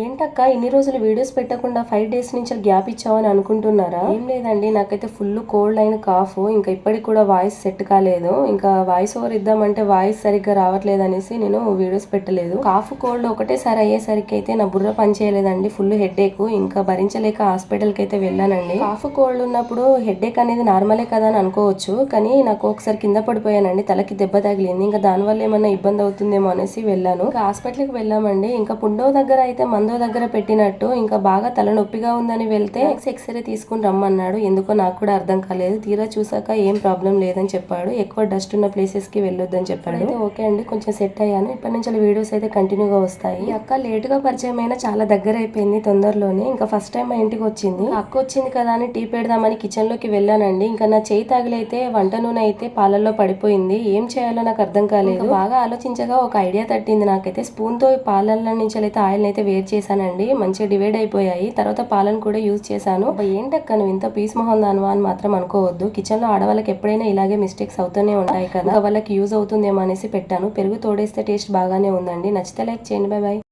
ఏంటక్క ఇన్ని రోజులు వీడియోస్ పెట్టకుండా ఫైవ్ డేస్ నుంచి గ్యాప్ ఇచ్చావని అనుకుంటున్నారా? ఏం లేదండి నాకైతే ఫుల్ కోల్డ్ అయిన కాఫ్ ఇంకా ఇప్పటికి కూడా వాయిస్ సెట్ కాలేదు. ఇంకా వాయిస్ ఓవర్ ఇద్దామంటే వాయిస్ సరిగ్గా రావట్లేదు అనేసి నేను వీడియోస్ పెట్టలేదు. కాఫ్ కోల్డ్ ఒకటేసారి అయ్యేసరికి అయితే నా బుర్ర పని చేయలేదండి ఫుల్ హెడ్ ఏక్ ఇంకా భరించలేక హాస్పిటల్కి అయితే వెళ్ళానండి. కాఫ్ కోల్డ్ ఉన్నప్పుడు హెడ్ ఏక్ అనేది నార్మలే కదా అని అనుకోవచ్చు కానీ నాకు ఒకసారి కింద పడిపోయానండి తలకి దెబ్బ తగిలింది ఇంకా దానివల్ల ఏమన్నా ఇబ్బంది అవుతుందేమో అనేసి వెళ్ళాను. ఇంకా హాస్పిటల్కి వెళ్ళామండి ఇంకా పుండో దగ్గర అయితే మందో దగ్గర పెట్టినట్టు ఇంకా బాగా తలనొప్పిగా ఉందని వెళ్తే ఎక్స్రే తీసుకుని రమ్మన్నాడు. ఎందుకో నాకు కూడా అర్థం కాలేదు. తీరా చూసాక ఏం ప్రాబ్లం లేదని చెప్పాడు. ఎక్కువ డస్ట్ ఉన్న ప్లేసెస్కి వెళ్ళొద్దని చెప్పాడు. అయితే ఓకే అండి కొంచెం సెట్ అయ్యాను. ఇప్పటి నుంచి వీడియోస్ అయితే కంటిన్యూగా వస్తాయి. అక్క లేట్గా పరిచయం అయినా చాలా దగ్గర అయిపోయింది తొందరలోనే. ఇంకా ఫస్ట్ టైం మా ఇంటికి వచ్చింది. అక్క వచ్చింది కదా అని టీ పెడదామని కిచెన్లోకి వెళ్ళానండి. ఇంకా నా చేయి తగిలైతే వంట నూనె అయితే పాలల్లో పడిపోయింది. ఏం చేయాలో నాకు అర్థం కాలేదు. బాగా ఆలోచించగా ఒక ఐడియా తట్టింది నాకైతే. స్పూన్తో ఈ పాలల్లో నుంచి అయితే ఆయిల్ అయితే వేరు చేశానండి. మంచిగా డివైడ్ అయిపోయాయి. తర్వాత పాలను కూడా యూజ్ చేశాను. ఏంటక్కను ఏంటక్క నువ్వు ఇంత పీస్ మొహం దానివా అని మాత్రం అనుకోవద్దు. కిచెన్లో ఆడవాళ్ళకి ఎప్పుడైనా ఇలాగే మిస్టేక్స్ అవుతూనే ఉంటాయి కదా. వాళ్ళకి యూజ్ అవుతుందేమో అనేసి పెట్టాను. పెరుగు తోడేస్తే టేస్ట్ బాగానే ఉందండి. నచ్చితే లైక్ చేయండి. Bye bye